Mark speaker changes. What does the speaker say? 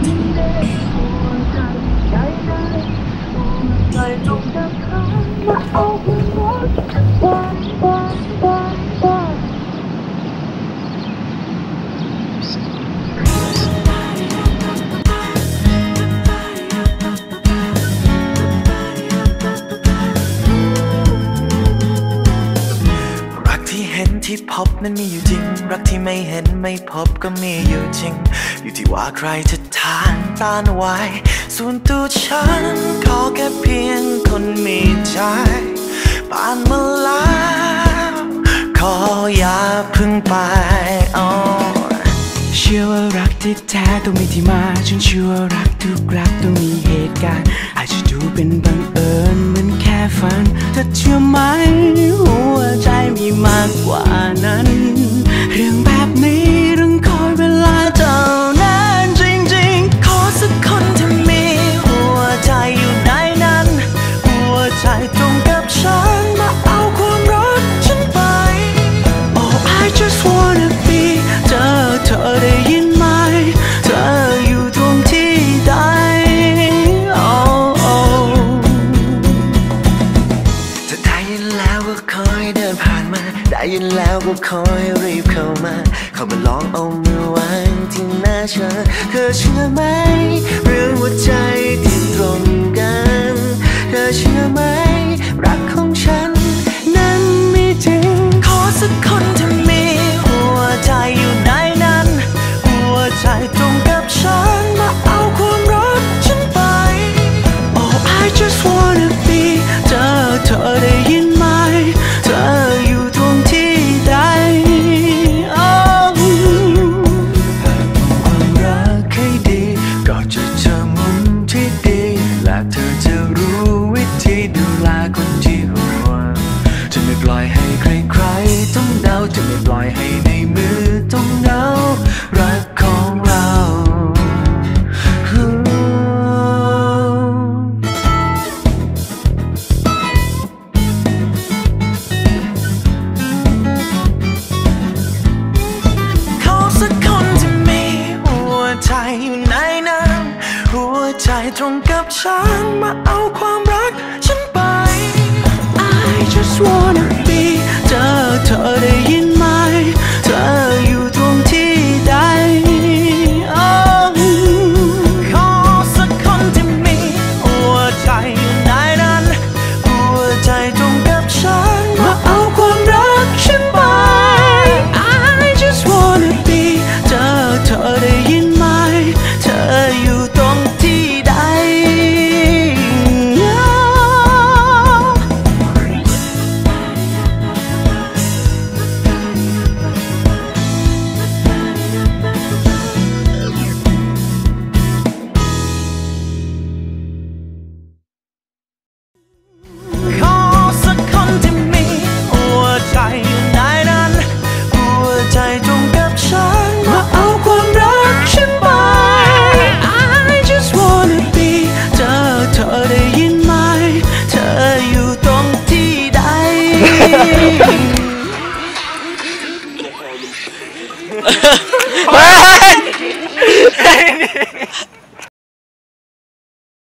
Speaker 1: รัก ที่พบนั้นมีอยู่จริง รักที่ไม่เห็นไม่พบก็มีอยู่จริง อยู่ที่ว่าใครจะทานต้านไว้ ส่วนตัวฉันขอแค่เพียงคนมีใจผ่านมาแล้วขออย่าพึ่งไปอ๋อ
Speaker 2: เชื่อว่ารักที่แท้ต้องมีที่มา ฉันเชื่อว่ารักทุกรักต้องมีเหตุการณ์อาจจะดูเป็นบัง ยิน
Speaker 1: แล้วก็คอยรีบเข้ามา เข้ามาลองเอามือวางที่หน้าฉันเธอเชื่อไหม เรื่องหัวใจที่ตรงกัน เธอเชื่อไหม รักของฉัน นั้นมีจริง ขอสักคนที่มีหัวใจอยู่ในนั้น หัวใจตรงกับฉัน มาเอาความรักฉันไป
Speaker 2: Oh I just wanna be เธอเธอได้ยิน
Speaker 1: นมา
Speaker 3: เฮ้ย